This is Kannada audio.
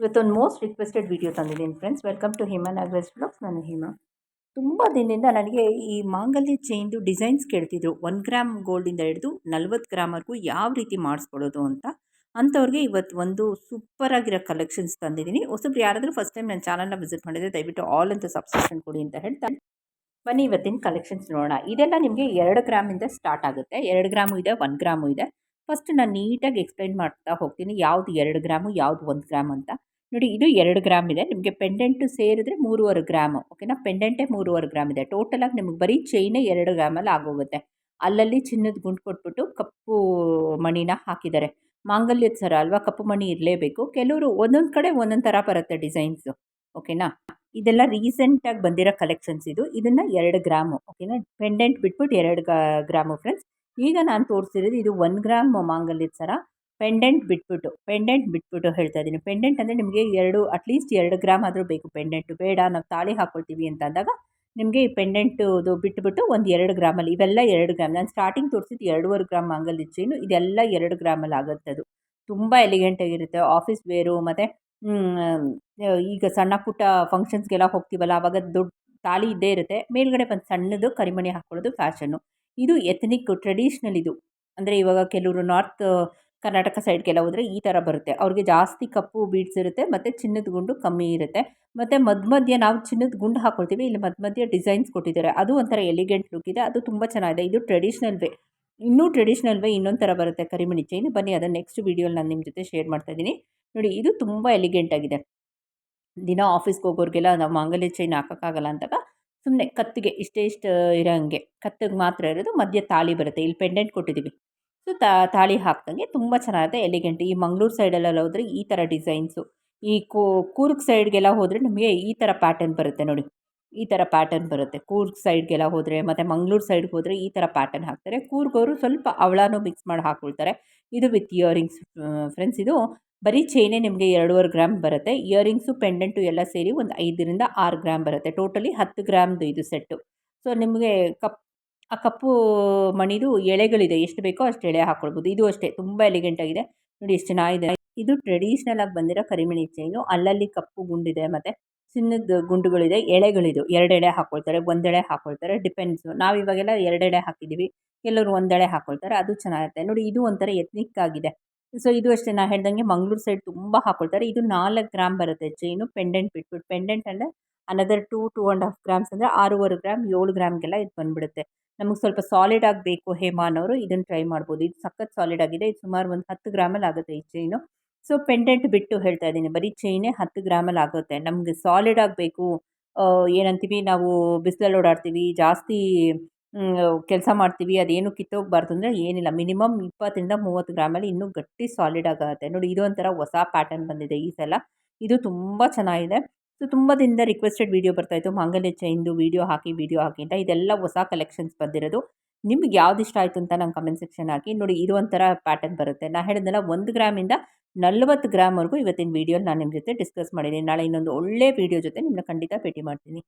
ಇವತ್ತೊಂದು ಮೋಸ್ಟ್ ರಿಕ್ವೆಸ್ಟೆಡ್ ವಿಡಿಯೋ ತಂದಿದ್ದೀನಿ friends welcome to Hima Nagaraj blogs ನಾನು ಹಿಮ. ತುಂಬ ದಿನದಿಂದ ನನಗೆ ಈ ಮಾಂಗಲ್ಯ ಚೈನ್ದು ಡಿಸೈನ್ಸ್ ಕೇಳ್ತಿದ್ರು. ಒನ್ ಗ್ರಾಮ್ ಗೋಲ್ಡಿಂದ ಹಿಡಿದು ನಲ್ವತ್ತು ಗ್ರಾಮ್ವರೆಗೂ ಯಾವ ರೀತಿ ಮಾಡಿಸ್ಕೊಡೋದು ಅಂತ. ಅಂಥವ್ರಿಗೆ ಇವತ್ತು ಒಂದು ಸೂಪರ್ ಆಗಿರೋ ಕಲೆಕ್ಷನ್ಸ್ ತಂದಿದ್ದೀನಿ. ಹೊಸಬ್ರು ಯಾರಾದರೂ ಫಸ್ಟ್ ಟೈಮ್ ನನ್ನ ಚಾನಲ್ನ ವಿಸಿಟ್ ಮಾಡಿದರೆ ದಯವಿಟ್ಟು ಆಲ್ ಅಂತ ಸಬ್ಸ್ಕ್ರಿಪ್ಷನ್ ಕೊಡಿ ಅಂತ ಹೇಳ್ತಾ ಬನ್ನಿ ಇವತ್ತಿನ ಕಲೆಕ್ಷನ್ಸ್ ನೋಡೋಣ. ಇದೆಲ್ಲ ನಿಮಗೆ ಎರಡು ಗ್ರಾಮಿಂದ ಸ್ಟಾರ್ಟ್ ಆಗುತ್ತೆ. ಎರಡು ಗ್ರಾಮು ಇದೆ, ಒಂದು ಗ್ರಾಮು ಇದೆ. ಫಸ್ಟ್ ನಾನು ನೀಟಾಗಿ ಎಕ್ಸ್ಪ್ಲೈನ್ ಮಾಡ್ತಾ ಹೋಗ್ತೀನಿ. ಯಾವುದು ಎರಡು ಗ್ರಾಮು ಯಾವುದು ಒಂದು ಗ್ರಾಮ್ ಅಂತ. ನೋಡಿ, ಇದು ಎರಡು ಗ್ರಾಮ್ ಇದೆ. ನಿಮಗೆ ಪೆಂಡೆಂಟು ಸೇರಿದ್ರೆ ಮೂರುವರೆ ಗ್ರಾಮು. ಓಕೆನಾ ಪೆಂಡೆಂಟೇ ಮೂರುವರೆ ಗ್ರಾಮ್ ಇದೆ. ಟೋಟಲಾಗಿ ನಿಮಗೆ ಬರೀ ಚೈನೇ ಎರಡು ಗ್ರಾಮಲ್ಲಿ ಆಗೋಗುತ್ತೆ. ಅಲ್ಲಲ್ಲಿ ಚಿನ್ನದ ಗುಂಡು ಕೊಟ್ಬಿಟ್ಟು ಕಪ್ಪು ಮಣಿನ ಹಾಕಿದ್ದಾರೆ. ಮಾಂಗಲ್ಯದ ಸರ ಅಲ್ವಾ? ಕಪ್ಪು ಮಣಿ ಇರಲೇಬೇಕು. ಕೆಲವರು ಒಂದೊಂದು ಕಡೆ ಒಂದೊಂದು ಥರ ಬರುತ್ತೆ ಡಿಸೈನ್ಸು ಓಕೆನಾ ಇದೆಲ್ಲ ರೀಸೆಂಟಾಗಿ ಬಂದಿರೋ ಕಲೆಕ್ಷನ್ಸ್ ಇದು. ಇದನ್ನು ಎರಡು ಗ್ರಾಮು. ಓಕೆನಾ ಪೆಂಡೆಂಟ್ ಬಿಟ್ಬಿಟ್ಟು ಎರಡು ಗ್ರಾಮು ಫ್ರೆಂಡ್ಸ್ ಈಗ ನಾನು ತೋರಿಸಿರೋದು ಇದು ಒನ್ ಗ್ರಾಮ್ ಮಾಂಗಲ್ಯದ ಸರ. ಪೆಂಡೆಂಟ್ ಬಿಟ್ಬಿಟ್ಟು ಪೆಂಡೆಂಟ್ ಬಿಟ್ಬಿಟ್ಟು ಹೇಳ್ತಾ ಇದ್ದೀನಿ. ಪೆಂಡೆಂಟ್ ಅಂದರೆ ನಿಮಗೆ ಎರಡು ಅಟ್ಲೀಸ್ಟ್ ಎರಡು ಗ್ರಾಮ್ ಆದರೂ ಬೇಕು ಪೆಂಡೆಂಟು. ಬೇಡ, ನಾವು ತಾಳಿ ಹಾಕ್ಕೊಳ್ತೀವಿ ಅಂತ ಅಂದಾಗ ನಿಮಗೆ ಈ ಪೆಂಡೆಂಟುದು ಬಿಟ್ಬಿಟ್ಟು ಒಂದು ಎರಡು ಗ್ರಾಮಲ್ಲಿ, ಇವೆಲ್ಲ ಎರಡು ಗ್ರಾಮ್. ನಾನು ಸ್ಟಾರ್ಟಿಂಗ್ ತೋರಿಸಿದ್ದು ಎರಡೂವರೆ ಗ್ರಾಮ್ ಮಾಂಗಲ್ಯ ಚೈನು ಇದೆಲ್ಲ ಎರಡು ಗ್ರಾಮಲ್ಲಿ ಆಗುತ್ತೆ ಅದು ತುಂಬ ಎಲಿಗೆಂಟಾಗಿರುತ್ತೆ ಆಫೀಸ್ ವೇರು ಮತ್ತು ಈಗ ಸಣ್ಣ ಪುಟ್ಟ ಫಂಕ್ಷನ್ಸ್ಗೆಲ್ಲ ಹೋಗ್ತೀವಲ್ಲ ಆವಾಗ ದೊಡ್ಡ ತಾಳಿ ಇದ್ದೇ ಇರುತ್ತೆ. ಮೇಲ್ಗಡೆ ಬಂದು ಸಣ್ಣದು ಕರಿಮಣಿ ಹಾಕ್ಕೊಳ್ಳೋದು ಫ್ಯಾಷನ್ನು ಇದು ಎಥ್ನಿಕ್ ಟ್ರೆಡಿಷ್ನಲ್ ಇದು. ಅಂದರೆ ಇವಾಗ ಕೆಲವರು ನಾರ್ತ್ ಕರ್ನಾಟಕ ಸೈಡ್ಗೆಲ್ಲ ಹೋದರೆ ಈ ಥರ ಬರುತ್ತೆ. ಅವ್ರಿಗೆ ಜಾಸ್ತಿ ಕಪ್ಪು ಬೀಡ್ಸ್ ಇರುತ್ತೆ, ಮತ್ತು ಚಿನ್ನದ ಗುಂಡು ಕಮ್ಮಿ ಇರುತ್ತೆ. ಮತ್ತು ಮಧ್ಯ ಮಧ್ಯೆ ನಾವು ಚಿನ್ನದ ಗುಂಡು ಹಾಕ್ಕೊಳ್ತೀವಿ ಇಲ್ಲಿ ಮಧ್ಯ ಮಧ್ಯೆ ಡಿಸೈನ್ಸ್ ಕೊಟ್ಟಿದ್ದಾರೆ. ಅದು ಒಂಥರ ಎಲಿಗೆಂಟ್ ಲುಕ್ ಇದೆ, ಅದು ತುಂಬ ಚೆನ್ನಾಗಿದೆ. ಇದು ಟ್ರೆಡಿಷ್ನಲ್ ವೇ ಇನ್ನೂ ಟ್ರೆಡಿಷ್ನಲ್ ವೇ ಇನ್ನೊಂದು ಥರ ಬರುತ್ತೆ. ಕರಿಮಣಿ ಚೈನ್ ಬನ್ನಿ, ಅದನ್ನು ನೆಕ್ಸ್ಟ್ ವೀಡಿಯೋಲಿ ನಾನು ನಿಮ್ಮ ಜೊತೆ ಶೇರ್ ಮಾಡ್ತಾ ಇದ್ದೀನಿ. ನೋಡಿ, ಇದು ತುಂಬ ಎಲಿಗೆಂಟ್ ಆಗಿದೆ. ದಿನ ಆಫೀಸ್ಗೆ ಹೋಗೋರಿಗೆಲ್ಲ ನಾವು ಮಾಂಗಲ್ಯ ಚೈನ್ ಹಾಕೋಕ್ಕಾಗಲ್ಲ ಅಂತಾಗ ಸುಮ್ಮನೆ ಕತ್ತಿಗೆ ಇಷ್ಟೇ ಇಷ್ಟು ಇರೋ ಹಂಗೆ. ಕತ್ತಿಗೆ ಮಾತ್ರ ಇರೋದು, ಮಧ್ಯ ತಾಳಿ ಬರುತ್ತೆ. ಇಲ್ಲಿ ಪೆಂಡೆಂಟ್ ಕೊಟ್ಟಿದ್ದೀವಿ. ಸೊ ತಾಳಿ ಹಾಕ್ದಂಗೆ ತುಂಬ ಚೆನ್ನಾಗಿದೆ ಎಲಿಗೆಂಟ್ ಈ ಮಂಗಳೂರು ಸೈಡಲ್ಲೆಲ್ಲ ಹೋದರೆ ಈ ಥರ ಡಿಸೈನ್ಸು. ಈ ಕೂರ್ಗ್ ಸೈಡ್ಗೆಲ್ಲ ಹೋದರೆ ನಿಮಗೆ ಈ ಥರ ಪ್ಯಾಟರ್ನ್ ಬರುತ್ತೆ ನೋಡಿ. ಈ ಥರ ಪ್ಯಾಟರ್ನ್ ಬರುತ್ತೆ. ಕೂರ್ಗ್ ಸೈಡ್ಗೆಲ್ಲ ಹೋದರೆ ಮತ್ತು ಮಂಗಳೂರು ಸೈಡ್ಗೆ ಹೋದರೆ ಈ ಥರ ಪ್ಯಾಟರ್ನ್ ಹಾಕ್ತಾರೆ. ಕೂರ್ಗವರು ಸ್ವಲ್ಪ ಅವಳಾನು ಮಿಕ್ಸ್ ಮಾಡಿ ಹಾಕ್ಕೊಳ್ತಾರೆ ಇದು ವಿತ್ ಇಯರಿಂಗ್ಸ್ ಫ್ರೆಂಡ್ಸ್ ಇದು ಬರೀ ಚೈನೇ ನಿಮಗೆ ಎರಡೂವರೆ ಗ್ರಾಮ್ ಬರುತ್ತೆ. ಇಯರಿಂಗ್ಸು, ಪೆಂಡೆಂಟು ಎಲ್ಲ ಸೇರಿ ಒಂದು ಐದರಿಂದ ಆರು ಗ್ರಾಮ್ ಬರುತ್ತೆ. ಟೋಟಲಿ ಹತ್ತು ಗ್ರಾಮ್ದು ಇದು ಸೆಟ್ಟು. ಸೊ, ನಿಮಗೆ ಕಪ್ ಆ ಕಪ್ಪು ಮಣಿದು ಎಳೆಗಳಿದೆ. ಎಷ್ಟು ಬೇಕೋ ಅಷ್ಟು ಎಳೆ ಹಾಕ್ಕೊಳ್ಬೋದು ಇದು ಅಷ್ಟೇ. ತುಂಬ ಎಲಿಗೆಂಟಾಗಿದೆ ನೋಡಿ ಎಷ್ಟು ಚೆನ್ನಾಗಿದೆ. ಇದು ಟ್ರೆಡಿಷ್ನಲ್ ಆಗಿ ಬಂದಿರೋ ಕರಿಮಣಿ ಚೈನು ಅಲ್ಲಲ್ಲಿ ಕಪ್ಪು ಗುಂಡಿದೆ ಮತ್ತು ಚಿನ್ನದ ಗುಂಡುಗಳಿದೆ. ಎಳೆಗಳಿದು. ಎರಡೆಳೆ ಹಾಕ್ಕೊಳ್ತಾರೆ ಒಂದೆಳೆ ಹಾಕ್ಕೊಳ್ತಾರೆ ಡಿಪೆಂಡ್ಸು ನಾವು ಇವಾಗೆಲ್ಲ ಎರಡೆಳೆ ಹಾಕಿದ್ದೀವಿ ಕೆಲವರು ಒಂದೆಳೆ ಹಾಕ್ಕೊಳ್ತಾರೆ ಅದು ಚೆನ್ನಾಗಿರುತ್ತೆ ನೋಡಿ ಇದು ಒಂಥರ ಎತ್ನಿಕ್ ಆಗಿದೆ. ಸೊ ಇದು ಅಷ್ಟೇ. ನಾನು ಹೇಳ್ದಂಗೆ ಮಂಗ್ಳೂರು ಸೈಡ್ ತುಂಬ ಹಾಕ್ಕೊಳ್ತಾರೆ ಇದು ನಾಲ್ಕು ಗ್ರಾಮ್ ಬರುತ್ತೆ ಚೈನು ಪೆಂಡೆಂಟ್ ಬಿಟ್ಬಿಟ್ಟು. ಪೆಂಡೆಂಟ್ ಅಂದರೆ another two two and half grams ಅಂದರೆ ಆರೂವರೆ ಗ್ರಾಮ್ ಏಳು ಗ್ರಾಮ್ಗೆಲ್ಲ ಇದು ಬಂದುಬಿಡುತ್ತೆ. ನಮಗೆ ಸ್ವಲ್ಪ ಸಾಲಿಡ್ ಆಗಬೇಕು ಹೇಮಾ ಅನ್ನೋರು ಇದನ್ನು ಟ್ರೈ ಮಾಡ್ಬೋದು. ಇದು ಸಖತ್ ಸಾಲಿಡ್ ಆಗಿದೆ. ಇದು ಸುಮಾರು ಒಂದು ಹತ್ತು ಗ್ರಾಮಲ್ಲಿ ಆಗುತ್ತೆ ಈ ಚೈನು ಸೊ ಪೆಂಡೆಂಟ್ ಬಿಟ್ಟು ಹೇಳ್ತಾ ಇದ್ದೀನಿ. ಬರೀ ಚೈನೇ ಹತ್ತು ಗ್ರಾಮಲ್ಲಿ ಆಗುತ್ತೆ. ನಮಗೆ ಸಾಲಿಡ್ ಆಗಬೇಕು ಏನಂತೀವಿ, ನಾವು ಬಿಸಿಲಲ್ಲಿ ಓಡಾಡ್ತೀವಿ, ಜಾಸ್ತಿ ಕೆಲಸ ಮಾಡ್ತೀವಿ, ಅದೇನು ಕಿತ್ತೋಗ್ಬಾರ್ದು ಅಂದರೆ ಏನಿಲ್ಲ. ಮಿನಿಮಮ್ ಇಪ್ಪತ್ತರಿಂದ ಮೂವತ್ತು ಗ್ರಾಮಲ್ಲಿ ಇನ್ನೂ ಗಟ್ಟಿ ಸಾಲಿಡ್ ಆಗುತ್ತೆ. ನೋಡಿ, ಇದೊಂಥರ ಹೊಸ ಪ್ಯಾಟರ್ನ್ ಬಂದಿದೆ ಈ ಸಲ. ಇದು ತುಂಬ ಚೆನ್ನಾಗಿದೆ. ಸೊ ತುಂಬ ದಿನದ ರಿಕ್ವೆಸ್ಟೆಡ್ ವೀಡಿಯೋ ಬರ್ತಾಯಿತ್ತು ಮಾಂಗಲ್ಯ ಚೈನ್ದು ವೀಡಿಯೋ ಹಾಕಿ ವೀಡಿಯೋ ಹಾಕಿ ಅಂತ ಇದೆಲ್ಲ ಹೊಸ ಕಲೆಕ್ಷನ್ಸ್ ಬಂದಿರೋದು. ನಿಮ್ಗೆ ಯಾವ್ದು ಇಷ್ಟ ಆಯಿತು ಅಂತ ನಂಗೆ ಕಮೆಂಟ್ ಸೆಕ್ಷನ್ ಹಾಕಿ. ನೋಡಿ, ಇದು ಒಂಥರ ಪ್ಯಾಟರ್ನ್ ಬರುತ್ತೆ. ನಾನು ಹೇಳಿದ್ನಲ್ಲ, ಒಂದು ಗ್ರಾಮಿಂದ ನಲ್ವತ್ತು ಗ್ರಾಮ್ವರೆಗೂ ಇವತ್ತಿನ ವೀಡಿಯೋ ನಾನು ನಿಮ್ಮ ಜೊತೆ ಡಿಸ್ಕಸ್ ಮಾಡಿದ್ದೀನಿ ನಾಳೆ ಇನ್ನೊಂದು ಒಳ್ಳೆ ವೀಡಿಯೋ ಜೊತೆ ನಿಮ್ಮನ್ನ ಖಂಡಿತ ಭೇಟಿ ಮಾಡ್ತೀನಿ.